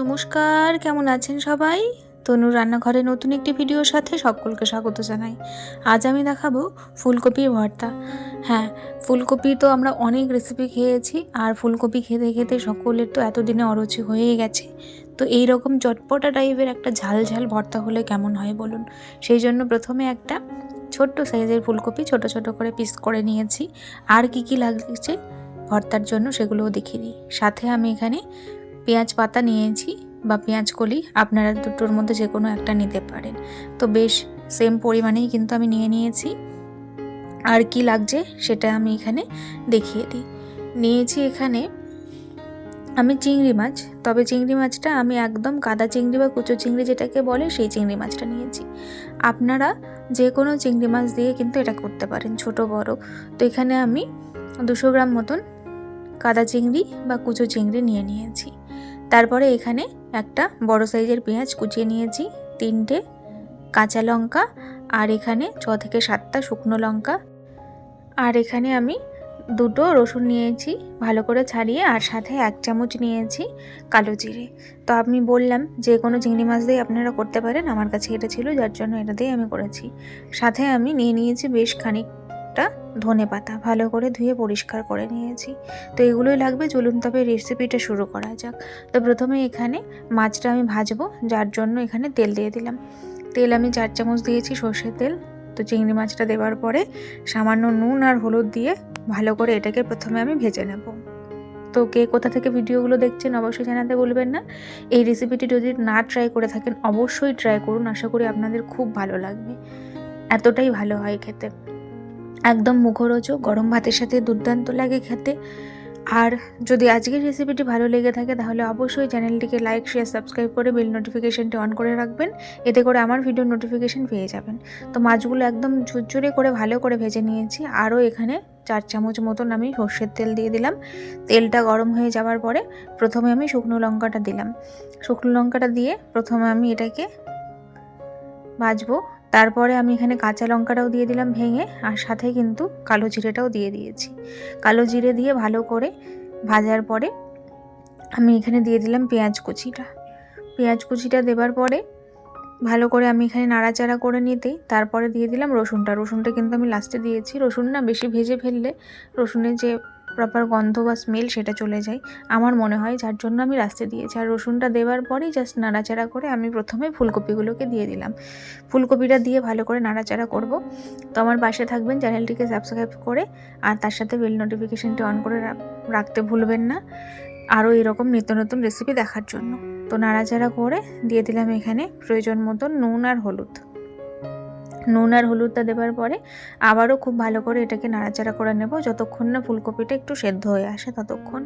নমস্কার, কেমন আছেন সবাই? তনু রান্নাঘরে নতুন একটি ভিডিওর সাথে সকলকে স্বাগত জানাই। আজ আমি দেখাবো ফুলকপির ভর্তা। হ্যাঁ ফুলকপি তো আমরা অনেক রেসিপি খেয়েছি, আর ফুলকপি খেতে খেতে সকলের তো এতদিনে অরুচি হয়েই গেছে। তো এই রকম চটপটা টাইপের একটা ঝাল ঝাল ভর্তা হলে কেমন হয় বলুন? সেই জন্য প্রথমে একটা ছোট্ট সাইজের ফুলকপি ছোট ছোট করে পিস করে নিয়েছি। আর কি কি লাগছে ভর্তার জন্য সেগুলোও দেখিয়ে দিই। সাথে আমি এখানে পেঁয়াজ পাতা নিয়েছি বা পেঁয়াজ কলি আপনারা দুটোর মধ্যে যে কোনো একটা নিতে পারেন। তো বেশ সেম পরিমাণেই কিন্তু আমি নিয়ে নিয়েছি। আর কি লাগছে সেটা আমি এখানে দেখিয়ে দিই। নিয়েছি এখানে আমি চিংড়ি মাছ, তবে চিংড়ি মাছটা আমি একদম কাদা চিংড়ি বা কুচো চিংড়ি যেটাকে বলে সেই চিংড়ি মাছটা নিয়েছি। আপনারা যে কোনো চিংড়ি মাছ দিয়ে কিন্তু এটা করতে পারেন, ছোট, বড়। তো এখানে আমি দুশো গ্রাম মতন কাদা চিংড়ি বা কুচো চিংড়ি নিয়ে নিয়েছি। তারপরে এখানে একটা বড় সাইজের পেঁয়াজ কুচিয়ে নিয়েছি, তিনটে কাঁচা লঙ্কা আর এখানে ছ থেকে সাতটা শুকনো লঙ্কা। আর এখানে আমি দুটো রসুন নিয়েছি, ভালো করে ছাড়িয়ে আর সাথে এক চামচ নিয়েছি কালো জিরে। তো আমি বললাম যে কোনো চিংড়ি মাছ দিয়ে আপনারা করতে পারেন, আমার কাছে এটা ছিল, যার জন্য এটা দিয়ে আমি করেছি। সাথে আমি নিয়ে নিয়েছি বেশ খানিকটা ধনে পাতা ভালো করে ধুয়ে পরিষ্কার করে নিয়েছি। তো এগুলোই লাগবে, চলুন তবে রেসিপিটা শুরু করা যাক। তো প্রথমে এখানে মাছটা আমি ভাজবো, যার জন্য এখানে তেল দিয়ে দিলাম। তেল আমি চার চামচ দিয়েছি সর্ষের তেল। তো চিংড়ি মাছটা দেওয়ার পরে সামান্য নুন আর হলুদ দিয়ে ভালো করে এটাকে প্রথমে আমি ভেজে নেব। তো কে কোথা থেকে ভিডিওগুলো দেখছেন অবশ্যই জানাতে বলবেন না। এই রেসিপিটি যদি না ট্রাই করে থাকেন, অবশ্যই ট্রাই করুন। আশা করি আপনাদের খুব ভালো লাগবে। এতটাই ভালো হয় খেতে। একদম মুখরোচক, গরম ভাতের সাথে দুর্দান্ত লাগে খেতে। আর যদি আজকের রেসিপিটি ভালো লেগে থাকে, তাহলে অবশ্যই চ্যানেলটিকে লাইক শেয়ার সাবস্ক্রাইব করে বেল নোটিফিকেশানটি অন করে রাখবেন। এতে করে আমার ভিডিও নোটিফিকেশান পেয়ে যাবেন। তো মাছগুলো একদম ঝুরঝুরে করে ভালো করে ভেজে নিয়েছি। আরও এখানে চার চামচ মতন আমি সর্ষের তেল দিয়ে দিলাম। তেলটা গরম হয়ে যাওয়ার পরে প্রথমে আমি শুকনো লঙ্কাটা দিলাম। শুকনো লঙ্কাটা দিয়ে প্রথমে আমি এটাকে ভাজবো। তারপরে আমি এখানে কাঁচা লঙ্কাটাও দিয়ে দিলাম ভেঙে, আর সাথে কিন্তু কালো জিরেটাও দিয়ে দিয়েছি। কালো জিরে দিয়ে ভালো করে ভাজার পরে আমি এখানে দিয়ে দিলাম পেঁয়াজ কুচিটা। পেঁয়াজ কুচিটা দেবার পরে ভালো করে আমি এখানে নাড়াচাড়া করে নিতেই তারপরে দিয়ে দিলাম রসুনটা। রসুনটা কিন্তু আমি লাস্টে দিয়েছি। রসুন না বেশি ভেজে ফেললে রসুনের যে প্রপার গন্ধ বা স্মেল সেটা চলে যায়। আমার মনে হয় যার জন্য আমি লাস্টে দিয়েছি। আর রসুনটা দেওয়ার পরেই জাস্ট নাড়াচাড়া করে আমি প্রথমে ফুলকপিগুলোকে দিয়ে দিলাম। ফুলকপিটা দিয়ে ভালো করে নাড়াচাড়া করব। তো আমার পাশে থাকবেন চ্যানেলটিকে সাবস্ক্রাইব করে, আর তার সাথে বেল নোটিফিকেশনটি অন করে রাখতে ভুলবেন না। আরও এরকম নিত্য নতুন রেসিপি দেখার জন্য। তো নাড়াচাড়া করে দিয়ে দিলাম এখানে প্রয়োজন মতন নুন আর হলুদ। নুন আর হলুদটা দেওয়ার পরে আবারও খুব ভালো করে এটাকে নাড়াচাড়া করে নেব। যতক্ষণ না ফুলকপিটা একটু সেদ্ধ হয়ে আসে ততক্ষণ।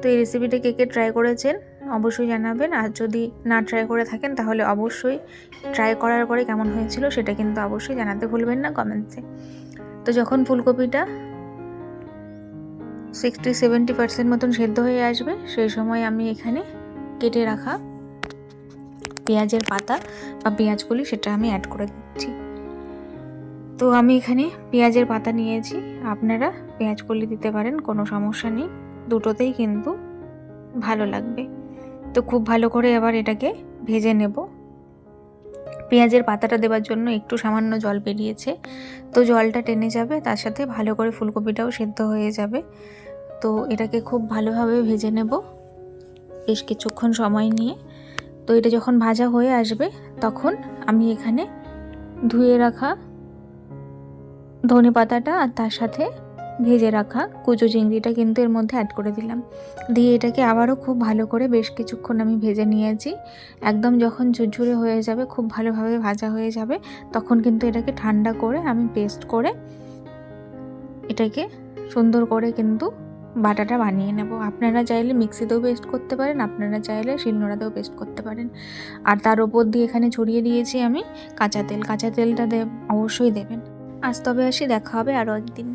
তো এই রেসিপিটা কে কে ট্রাই করেছেন অবশ্যই জানাবেন। আর যদি না ট্রাই করে থাকেন তাহলে অবশ্যই ট্রাই করার পরে কেমন হয়েছিল সেটা কিন্তু অবশ্যই জানাতে ভুলবেন না কমেন্টসে তো যখন ফুলকপিটা সিক্সটি সেভেন্টি পার্সেন্ট মতন সেদ্ধ হয়ে আসবে, সেই সময় আমি এখানে কেটে রাখা পেঁয়াজের পাতা বা পেঁয়াজগুলি সেটা আমি অ্যাড করে দিচ্ছি। তো আমি এখানে পেঁয়াজের পাতা নিয়েছি। আপনারা পেঁয়াজগুলি দিতে পারেন, কোনো সমস্যা নেই। দুটোতেই কিন্তু ভালো লাগবে। তো খুব ভালো করে এবার এটাকে ভেজে নেব। পেঁয়াজের পাতাটা দেওয়ার জন্য একটু সামান্য জল বেরিয়েছে। তো জলটা টেনে যাবে, তার সাথে ভালো করে ফুলকপিটাও সেদ্ধ হয়ে যাবে। তো এটাকে খুব ভালোভাবে ভেজে নেব। বেশ কিছুক্ষণ সময় নিয়ে। তো এটা যখন ভাজা হয়ে আসবে, তখন আমি এখানে ধুয়ে রাখা ধনে পাতাটা আর তার সাথে ভেজে রাখা কুচো চিংড়িটা কিন্তু এর মধ্যে অ্যাড করে দিলাম। দিয়ে এটাকে আবারও খুব ভালো করে বেশ কিছুক্ষণ আমি ভেজে নিয়েছি। একদম যখন ঝুরঝুরে হয়ে যাবে, খুব ভালোভাবে ভাজা হয়ে যাবে, তখন কিন্তু এটাকে ঠান্ডা করে আমি পেস্ট করে এটাকে সুন্দর করে কিন্তু বাটাটা বানিয়ে নেব। আপনারা চাইলে মিক্সিতেও পেস্ট করতে পারেন, আপনারা চাইলে শিলনোড়াতেও পেস্ট করতে পারেন। আর তার ওপর দিয়ে এখানে ছড়িয়ে দিয়েছি আমি কাঁচা তেল। কাঁচা তেলটা দে অবশ্যই দেবেন। আজ তবে আসি, দেখা হবে আরও একদিন।